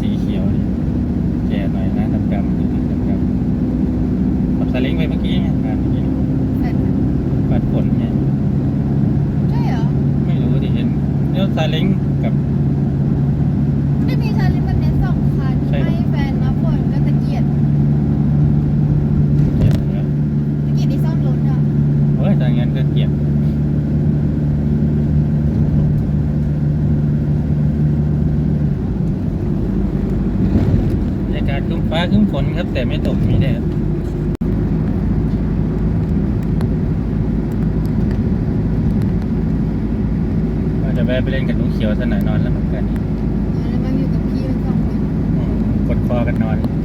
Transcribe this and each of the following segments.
สีเขียวนี่แก่หน่อยนะดำดำดำดำขับสลิงไปเมื่อกี้ไงผ่านเมื่อกี้แต่ปัดฝนไงใช่เหรอ ไม่รู้ดิเห็นเลี้ยวซาเล้งกับ ไม่มีชาลิฟต์แบบนี้สองคันใช่เหรอให้แฟนนะฝนก็ตะเกียบเกียบเนี่ยตะเกียบที่ซ่อมรถอะ เฮ้ยแต่งั้นก็เกียบบรรยากาศครึ้ม ฟ้าครึ้มฝนครับ แต่ไม่ตกมีแดดว่าจะแวะไปเล่นกับลุงเขียวสักหน่อยนอนแล้วเหมือนกันนี่แล้วมันอยู่กับพี่มันสองคน อืมกดคอกันนอนไม่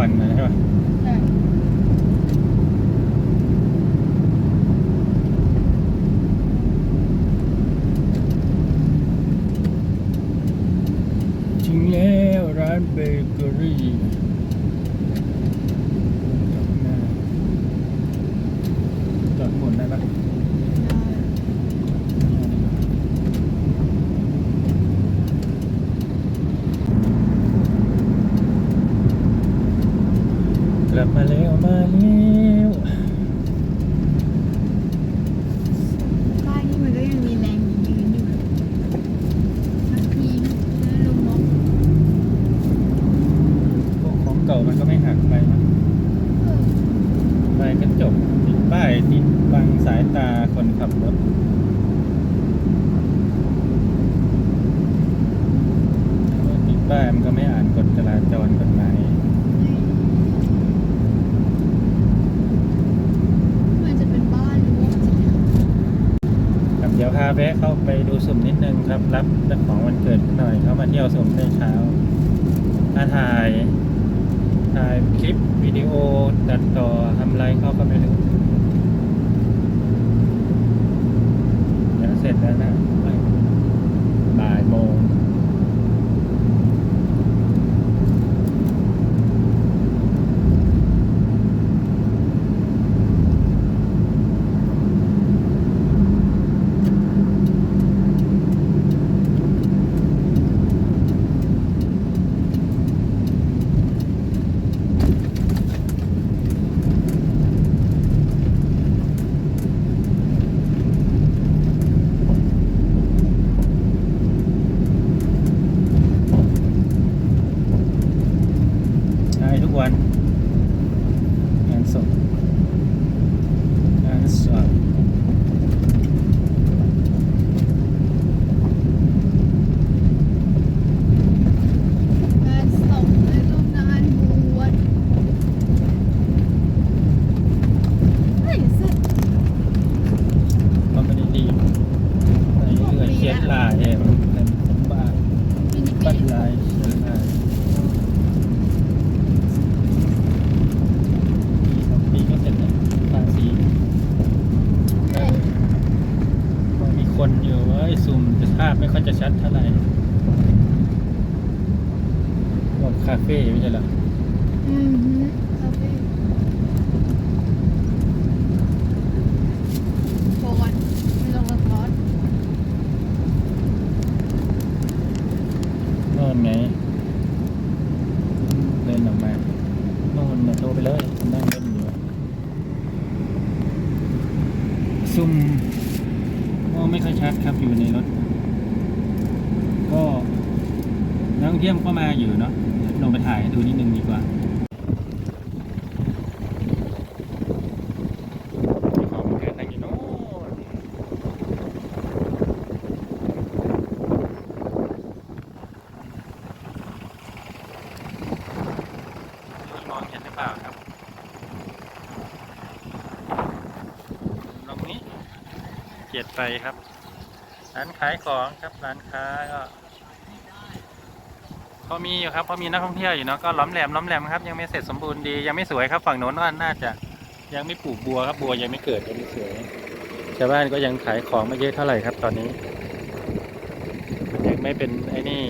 ฟันนะใช่ไหมใช่ ถึงแล้วร้านเบเกอรี่จอดหมุนได้ปะก ลับมาแล้วมาแล้วป้ายนี่มันก็ยังมีแรงยืนอยู่เลยสักทีนะลุงมองพวกของเก่ามันก็ไม่หักไปมั้งเออไปกระจกติดป้ายติดบังสายตาคนขับรถติดป้ายมันก็ไม่อ่านกฎจราจรกฎหมาย มันจะเป็นบ้านหรือว่ามันจะเป็น ครับเดี๋ยวพาแวะเข้าไปดู สุ่มนิดนึงครับ รับเจ้าของวันเกิดหน่อยเข้ามาเที่ยวสุ่มในเช้าถ้าถ่าย ถ่ายคลิปวิดีโอตัดต่อทำไรเขาก็ไม่รู้ ยู่เอ้ยซูมจะภาพไม่ค่อยจะชัดเท่าไหร่พวกคาเฟ่ไม่ใช่เหรออืมฮึคาเฟ่โชว์ก่อนไม่ลงละครโน่นไงเดินออกมาโน่นเนี่ยโทรไปเลยนั่งเล่นอยู่ซุ่มมองไม่ค่อย ชัดครับอยู่ในรถ ก็นักท่องเที่ยวก็มาอยู่เนาะลงไปถ่ายดูนิดนึงดีกว่าของแทนนั่งอีโน่นมองเห็นหรือเปล่าครับตรงนี้เกียรติไปครับ ร้านขายของครับร้านค้าก็พอมีอยู่ครับพอมีนักท่องเที่ยวอยู่เนาะก็ล้อมแหลมล้อมแหลมครับยังไม่เสร็จสมบูรณ์ดียังไม่สวยครับฝั่งโน้นน่าจะยังไม่ปลูกบัวครับบัวยังไม่เกิดยังไม่สวยชาวบ้านก็ยังขายของไม่เยอะเท่าไหร่ครับ ตอนนี้ยังไม่เป็นไอ้นี่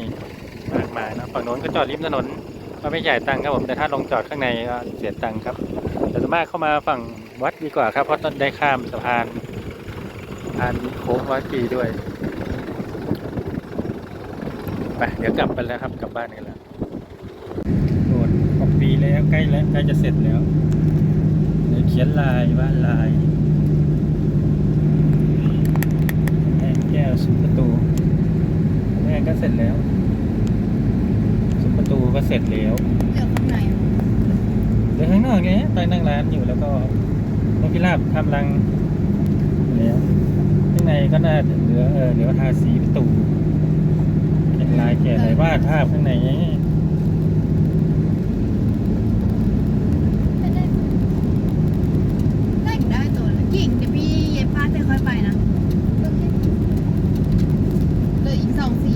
มากมายนะฝั่งโน้นก็จอดริมถนนก็ไม่จ่ายตังค์ครับผมแต่ถ้าลงจอดข้างในก็เสียตังค์ครับแต่ส่วนมากเข้ามาฝั่งวัดดีกว่าครับเพราะต้องได้ข้ามสะพาน สะพานโค้งร้อยปีด้วยไปเดี๋ยวกลับไปแล้วครับกลับบ้านกันแล้วโดดออกปีแล้วใกล้แล้วใกล้จะเสร็จแล้วเดี๋ยวเขียนลายบ้านลายแม่แก้วซุ้มประตูแม่ก็เสร็จแล้วซุ้มประตูก็เสร็จแล้วเดี๋ยวข้างในอะเดี๋ยวข้างนอกไงไปนั่งร้านอยู่แล้วก็นกพิราบทำรังอยู่แล้วข้าง ในก็น่าเหลือเออเหลือทาสีประตูเป็นลายแกะอะไรวาภาพข้างในไง ไม่ได้ได้อยู่ได้ตัวละกิ่งเดี๋ยวพี่เย็บผ้าแต่ค่อยไปนะโอเคเหลยอีกสองสี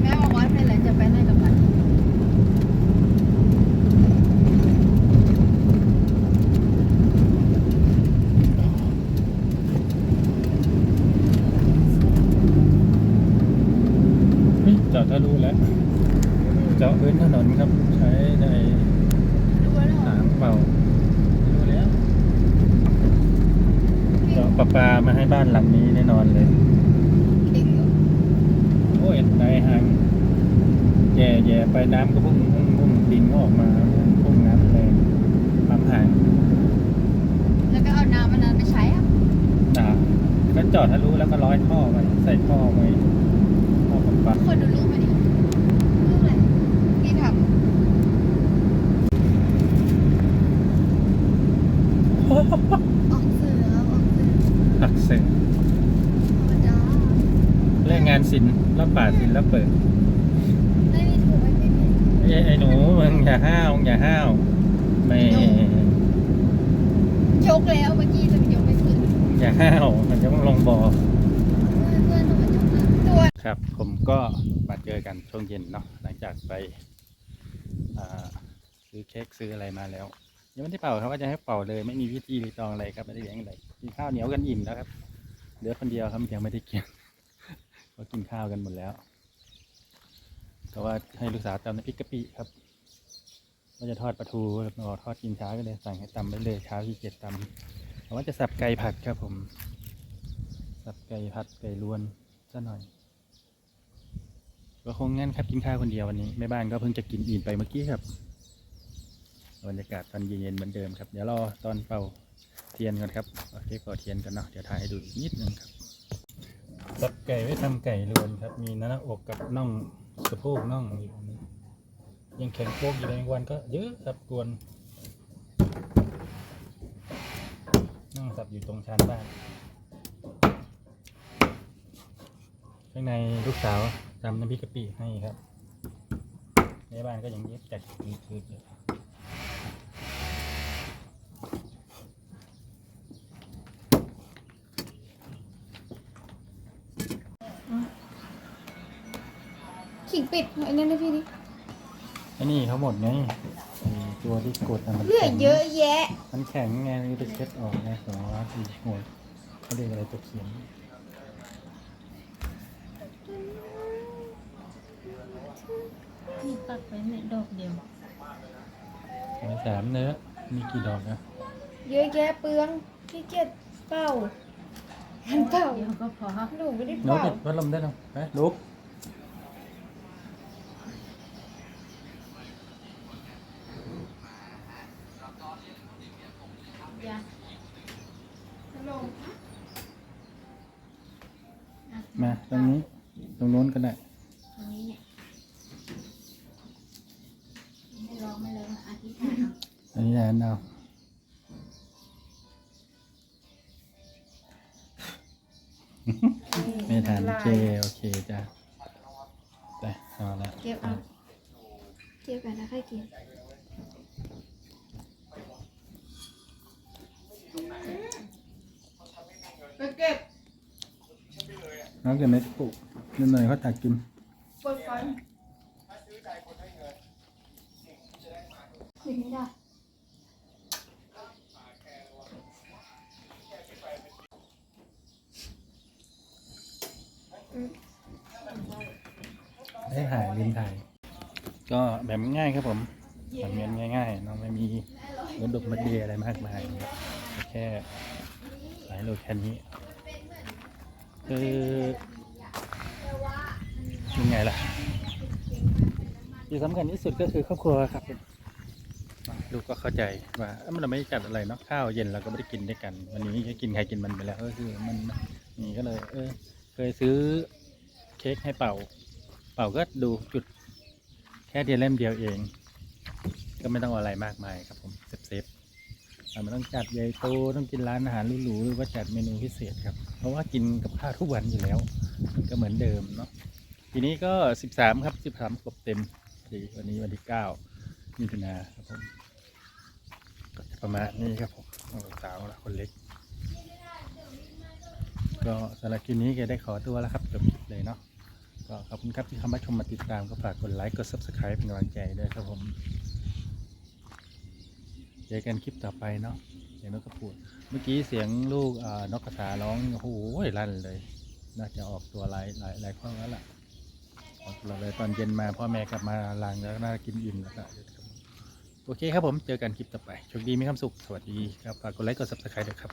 แม่บอกว่าเป็นอะไรจะไปไหนกับมัน เฮ้ยจอดทะลุแล้ว เจาะพื้นถนนครับ ใช้ในดูแล้วเหรอหางเป่าทะลุแล้วเจาะประปามาให้บ้านหลังนี้แน่นอนเลยเด็กอยู่โอ้ยนายหางแย่แย่ไปน้ำก็พุ่งพุ่งพุ่งดินก็ออกมาพุ่งน้ำแรงปั๊มหางแล้วก็เอาน้ำมันนั้นไปใช้อะด่าก็จอดทะลุแล้วก็ร้อยท่อไว้ใส่ท่อไว้ท่อประปาคนดูรูปมาดิรูปอะไรที่ทำ ออกสื่อแล้วออกสื่อหักเซ็งธรรมดาเรื่องงานศิลป์รับป่าศิลป์แล้วเปิดไม่มีถูกไม่มีผิดไอ้ไอ้หนูมึงอย่าห้าวมึงอย่าห้าวไม่ยกแล้วเมื่อกี้จะไปยกไม่ขึ้นอย่าห้าวมันจะต้องลงบ่อ เพื่อนเพื่อนต้องมายกนะตัวครับผมก็มาเจอกันช่วงเย็นเนาะหลังจากไปอ่าซื้อเค้กซื้ออะไรมาแล้ว ยังไม่ได้เป่าครับว่าจะให้เป่าเลยไม่มีพิธีรีตองอะไรครับไม่ได้เลี้ยงอะไรกินข้าวเหนียวกันอิ่มแล้วครับเหลือคนเดียวครับยังไม่ได้กินก็กินข้าวกันหมดแล้วก็ว่าให้ลูกสาวตำน้ำพริกกะปิครับว่าจะทอดปลาทูรอทอดกินเช้าก็เลยสั่งให้ตำไปเลยเช้าที่เกียจตำเพราะว่าจะสับไก่ผัดครับผมสับไก่ผัดไก่ล้วนซะหน่อยก็คงงั้นครับกินข้าวคนเดียววันนี้แม่บ้านก็เพิ่งจะกินอิ่มไปเมื่อกี้ครับ บรรยากาศตอนเย็นๆเหมือนเดิมครับ เดี๋ยวรอตอนเป่าเทียนก่อนครับเอเคเป่าเทียนกันเนาะเดี๋ยวถ่ายให้ดูอีกนิดนึงครับสับไก่ไว้ทำไก่รวนครับ มีหน้าอกกับน่องสะโพกน่องอยู่นี้ยังแข็งโป๊กอยู่ในวันก็เยอะครับกวนน่องสับอยู่ตรงชานบ้านข้างในลูกสาวทำน้ำพริกกะปิให้ครับ ในบ้านก็ยังเย็บจัดคืดๆอยู่ ขิงปิดไอ้นั่นนะพี่ดิไอ้นี่เขาหมดไงไอ้ตัวที่กดน่ะมันเลือแข็งเยอะแยะ มันแข็งไงเลยไปเช็ดออกไงสองร้อยสี่หัวเขาเรียกอะไรตัวเขียนนี่ปักไปในดอกเดียวร้อยสามเนื้อมีกี่ดอกนะเยอะแยะเปลืองขี้เกียจเป่าหันเป่าเดียวก็พอหนูไม่ได้นุ๊กเป่าปิดพัดลมได้หรอไปลุก ยา มาตรงนี้ ตรงโน้นก็ได้ ตรงนี้เนี่ยไม่ ร้องไม่เลยอธิษฐานเอาอันนี้แทนเอาไม่ทานโอเคโอเคจ้ะไปเอาละเก็บเอาเก็บกันนะใครกินไปเก็บน้องเกิดไม่ปลูกนิดหน่อยเขาตักกินเปิดไฟคุ ยไม่ได้ได้ถ่ายลืมถ่าย ก็แบบง่ายครับผมแบบเงี้ยง่ายๆเนาะไม่มีรถดกมัดเดียอะไรมากมายครับแค่สายโหลดแค่นี้คือยังไงล่ะที่สำคัญที่สุดก็คือครอบครัวครับ ลูกก็เข้าใจว่าเอ้ยมันเราไม่ได้จัดอะไรเนาะข้าวเย็นเราก็ไม่ได้กินด้วยกัน วันนี้ก็กินใครกินมันไปแล้วก็คือมันนี่ก็เลย เออ เคยซื้อเค้กให้เป่า เป่าก็ดูจุดแค่เดียวเล่มเดียวเอง ก็ไม่ต้องอะไรมากมายครับผมเซฟเซฟๆแต่มันต้องจัดใหญ่โตต้องกินร้านอาหารหรูๆหรือว่าจัดเมนูพิเศษครับ เพราะว่ากินกับข้าวทุกวันอยู่แล้วมันก็เหมือนเดิมเนาะทีนี้ก็สิบสามครับสิบสามครบเต็มวันนี้วันที่เก้ามิถุนาครับผม ก็จะประมาณนี้ครับผมน้องสาวละคนเล็ก ก็สำหรับคลิปนี้แกได้ขอตัวแล้วครับจบคลิปเลยเนาะก็ขอบคุณครับที่เข้ามาชมมาติดตามก็ฝากกดไลค์กด subscribe เป็นกำลังใจด้วยครับผมเจอกันคลิปต่อไปเนาะเสียงนกกระพูด เมื่อกี้เสียงลูกนกกระสาร้องโอ้โหลั่นเลย น่าจะออกตัวหลายหลายหลายข้อแล้วล่ะออกตัวเลยตอนเย็นมาพ่อแม่กลับมาลางแล้วน่ากินอิ่มแล้วล่ะ โอเคครับผม เจอกันคลิปต่อไปโชคดีมีความสุข สวัสดีครับ ฝากกดไลค์ กด subscribe ด้วยครับ